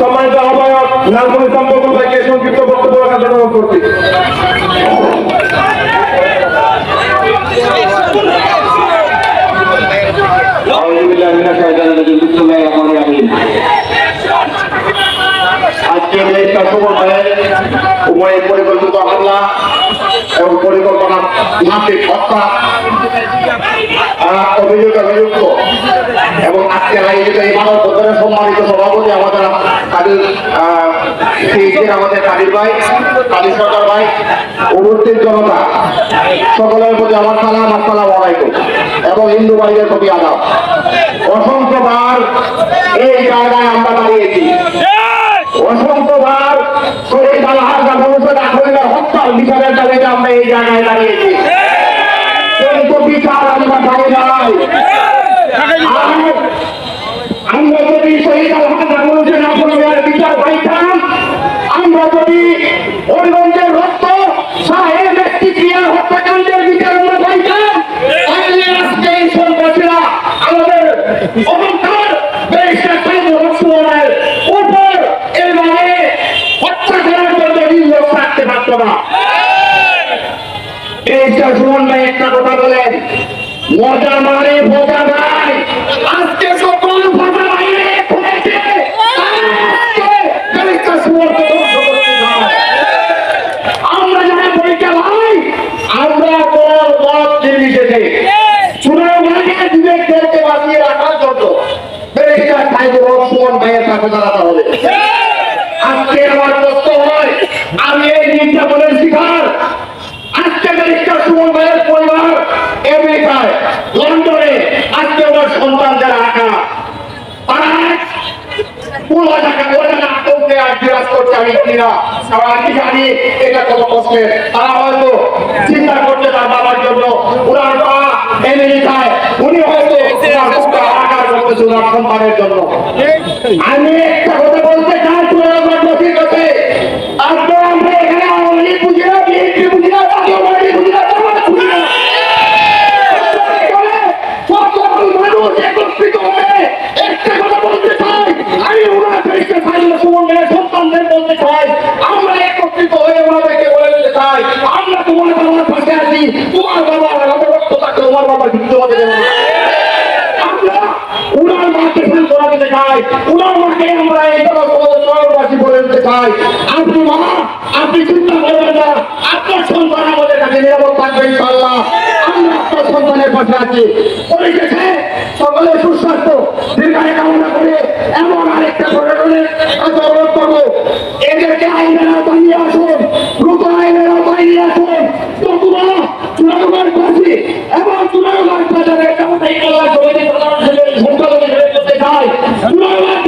সম্মানিত আহ্বায়ক ইসলাম বকুল ভাইকে সংক্ষিপ্ত বক্তব্য রাখার জন্য করছি। আজকের এই সমন্বয়ে উভয়ে পরিকল্পিত হামলা এবং পরিকল্পনা মাফিক হত্যা অভিযোগ অভিযুক্ত এবং আজকে আয়োজিত এই মানব সভাপতি আমাদের কাদির আহ, আমাদের কাদির ভাই কাদির সরকার ভাই উপস্থিত জনতা সকলের প্রতি আমার সালাম আসসালাম আলাইকুম। এবং হিন্দু ভাইদের প্রতি আদাব। অসংখ্যবার এই জায়গায় আমরা দাঁড়িয়েছি। অসংখ্যবার শহীদ আখরিদার হত্যার বিচারের দাবিতে আমরা এই জায়গায় দাঁড়িয়েছি। উপর এভাবে হত্যা করার রাখতে পারতো না। এইটা সুমন ভাই একটা কথা বলেন মানে মজা নাই। আজকে সুমন ভাইয়ের পাশে দাঁড়াতে হবে আজকে আমার প্রশ্ন হয়, আমি এই নির্যাতনের শিকার। আজকে ব্যারিস্টার সুমন ভাইয়ের পরিবার আমেরিকায় লন্ডনে। আজকে ওনার যারা আঁকা তারা কষ্টের। তারা হয়তো চিন্তা করছে তার বাবার জন্য। বুকটা ওনার সন্তানের জন্য। আমি একটা কথা বলতে চাই নথির কাছে একদম আমরা এখানে আওয়ামী লীগ বুঝি না বিএনপি বুঝি না জাতীয় পার্টি বুঝি না জামাত বুঝি না। সকল মানুষ একত্রিত হয়ে একটা কথা বলতে চাই। আমি ওনার দেশকে সুমনের সন্তানদের বলতে চাই। আমরা একত্রিত হয়ে ওনাদেরকে বলে দিতে চাই। আমরা তোমার পাশে আছি চাই উনার মাকে আমরা এই শহরবাসী বলে দিতে চাই। আপনি মা, আপনি চিন্তা করবেন না। আপনার সন্তান আমাদের কাছে নিরাপদ থাকবে, ইনশাআল্লাহ। আমরা আপনার সন্তানের পাশে আছি। পরিশেষে সকলের সুস্বাস্থ্য, দীর্ঘায় কামনা করে এমন আরেকটা প্রশাসনের কাছে অনুরোধ করব। এদেরকে আইনের আওতায় নিয়ে আসুন, দ্রুত আইনের আওতায় নিয়ে আসুন। নতুবা চুনারুমার কাছে এবং চুনারুমার হিসেবে